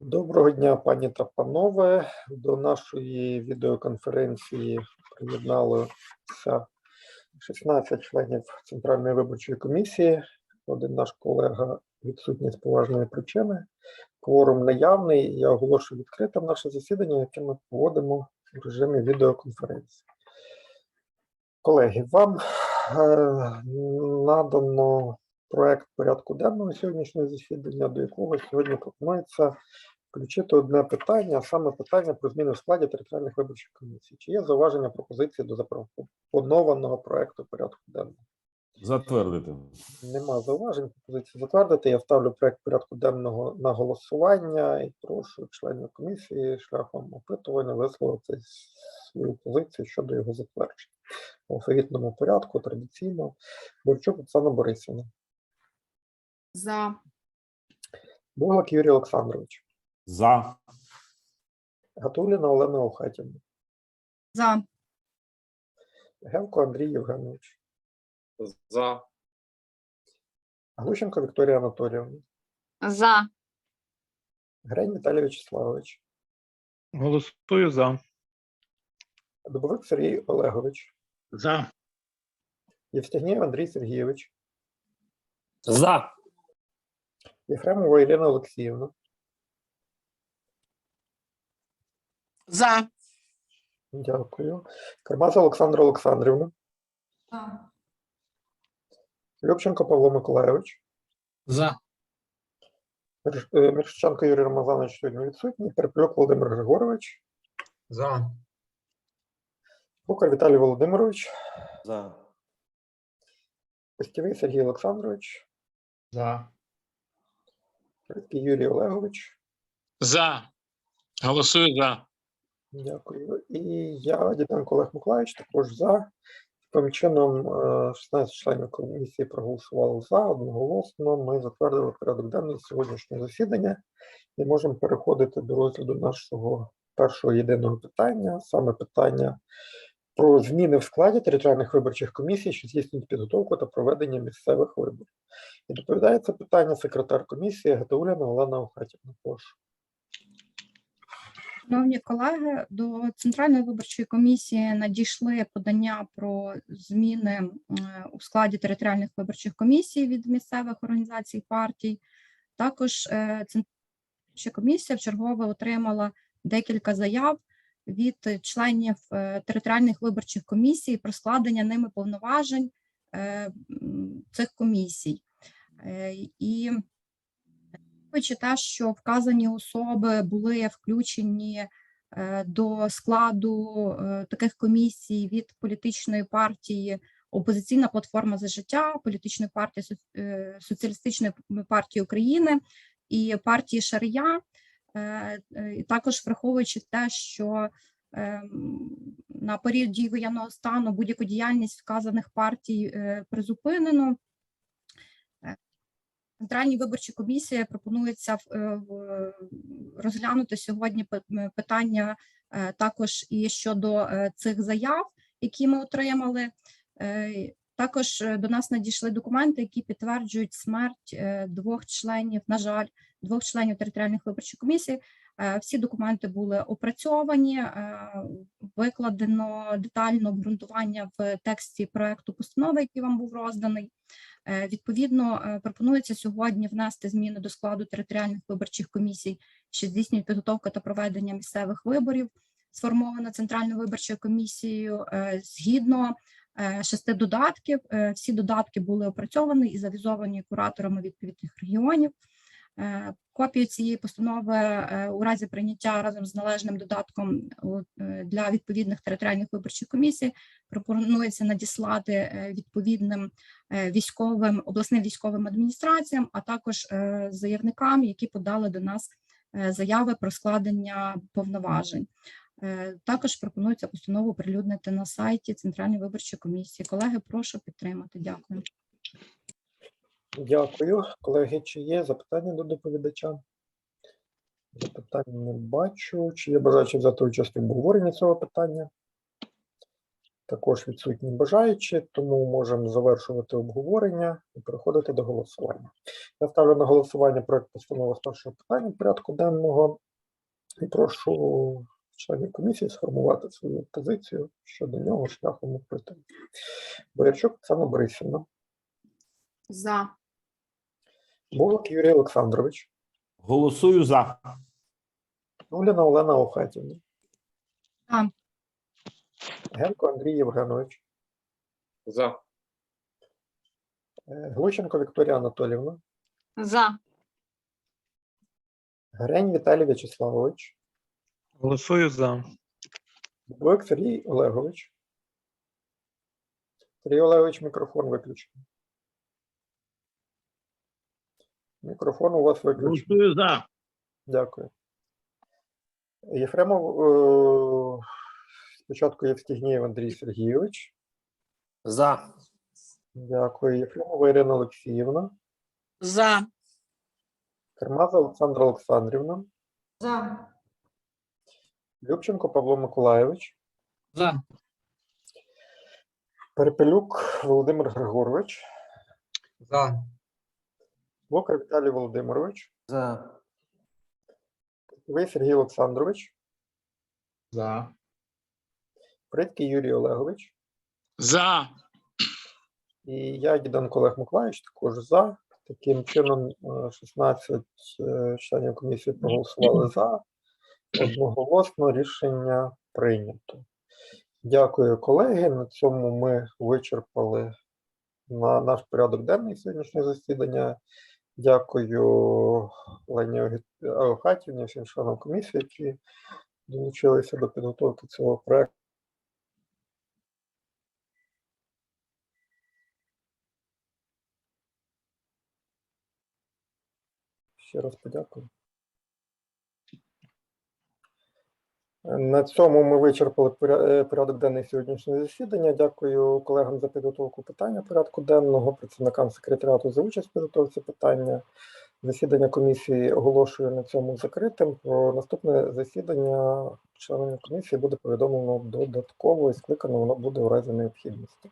Доброго дня, пані та панове. До нашої відеоконференції приєдналося 16 членів Центральної виборчої комісії. Один наш колега відсутній з поважної причини. Кворум наявний. Я оголошую відкритим наше засідання, яке ми проводимо в режимі відеоконференції. Колеги, вам е, надано проект порядку денного сьогоднішнього засідання, до якого сьогодні пропонується включити одне питання, а саме питання про зміни в складі територіальних виборчих комісій. Чи є зауваження пропозиції до запропонованого проекту порядку денного? Затвердити. Нема зауважень, пропозиції затвердити. Я ставлю проект порядку денного на голосування і прошу членів комісії шляхом опитування висловити свою позицію щодо його затвердження. В алфавітному порядку традиційно. Борчук Оксана Борисівна. За. Буглак Юрій Олександрович. За. Гатуліна Олена Охатівна. За. Гевко Андрій Євгенович. За. Глущенко Вікторія Анатоліївна. За. Грень Віталій Вячеславович. Голосую за. Дубовик Сергій Олегович. За. Євстігнєв Андрій Сергійович. За. Єфремова Єлена Олексіївна. За. Дякую. Кармаза Олександра Олександрівна. Любченко Павло Миколайович. За. Мір- е, Юрій Ромазанович сьогодні відсутній. Переплюк Володимир Григорович. За. Букар Віталій Володимирович. За. Костєвий Сергій Олександрович. За. Юрій Олегович. За. Голосую за. Дякую. І я, Діденко Олег Миколаївич, також за. Таким чином, е, 16 членів комісії проголосували за одноголосно. Ми затвердили порядок денний сьогоднішнього засідання і можемо переходити до розгляду нашого першого єдиного питання, саме питання про зміни в складі територіальних виборчих комісій, що здійснюють підготовку та проведення місцевих виборів. І доповідає це питання секретар комісії Гатауліна Олена Охатівна. Прошу. Шановні колеги, до Центральної виборчої комісії надійшли подання про зміни у складі територіальних виборчих комісій від місцевих організацій партій. Також е, Центральна виборча комісія вчергове отримала декілька заяв від членів е, територіальних виборчих комісій про складення ними повноважень е, цих комісій. Е, І Враховуючи те, що вказані особи були включені до складу таких комісій від політичної партії Опозиційна платформа за життя, політичної партії Соціалістичної партії України і партії Шарія, також враховуючи те, що ем, на період дії воєнного стану будь-яку діяльність вказаних партій е, призупинено. Центральній виборчій комісії пропонується е, розглянути сьогодні питання е, також і щодо е, цих заяв, які ми отримали. Також е, до нас надійшли документи, які підтверджують смерть е, двох членів, на жаль, двох членів територіальних виборчих комісій. Е, Всі документи були опрацьовані, викладено детально обґрунтування в тексті проекту постанови, який вам був розданий. Відповідно, пропонується сьогодні внести зміни до складу територіальних виборчих комісій, що здійснюють підготовку та проведення місцевих виборів, сформована Центральною виборчою комісією згідно шести додатків. Е, Всі додатки були опрацьовані і завізовані кураторами відповідних регіонів. Е, Копію цієї постанови е, у разі прийняття разом з належним додатком е, для відповідних територіальних виборчих комісій пропонується надіслати е, відповідним е, військовим обласним військовим адміністраціям, а також е, заявникам, які подали до нас е, заяви про складення повноважень. Е, Також пропонується постанову оприлюднити на сайті Центральної виборчої комісії. Колеги, прошу підтримати. Дякую. Дякую. Колеги, чи є запитання до доповідача? Запитань не бачу. Чи є бажаючі взяти участь в обговоренні цього питання? Також відсутні бажаючі, тому можемо завершувати обговорення і переходити до голосування. Я ставлю на голосування проект постанови з першого питання порядку денного і прошу членів комісії сформувати свою позицію щодо нього шляхом опитання. Боярчук Оксана Борисівна, За. Буглик Юрій Олександрович, Голосую за. Нуліна Олена Охатівна. За. Генко Андрій Євгенович, За. е, Глущенко Вікторія Анатолівна, За. Грень Віталій В'ячеславович, Голосую за. Буик Сергій Олегович. Сергій Олегович, мікрофон виключений. Мікрофон у вас виключений. Голосую за. Дякую. Єфремов, е, спочатку Євстігнєєв Андрій Сергійович. За. Дякую. Єфремова Ірина Олексіївна. За. Кермаза Олександра Олександрівна. За. Любченко Павло Миколайович. За. Перепелюк Володимир Григорович. За. Локар Віталій Володимирович. За. Ви Сергій Олександрович. За. Придький Юрій Олегович. За. І я, Діденко Олег Миколаївич, також за. Таким чином, е, 16 е, членів комісії проголосували за. Одноголосно рішення прийнято. Дякую, колеги. На цьому ми вичерпали на наш порядок денний сьогоднішнього засідання. Дякую Лені Охатівні, всім членам комісії, які долучилися до підготовки цього проекту. Ще раз подякую. На цьому ми вичерпали е, порядок денний сьогоднішнього засідання. Дякую колегам за підготовку питання порядку денного, працівникам секретаріату за участь в підготовці питання. Засідання комісії оголошую на цьому закритим. Про наступне засідання членів комісії буде повідомлено додатково і скликано воно буде у разі необхідності.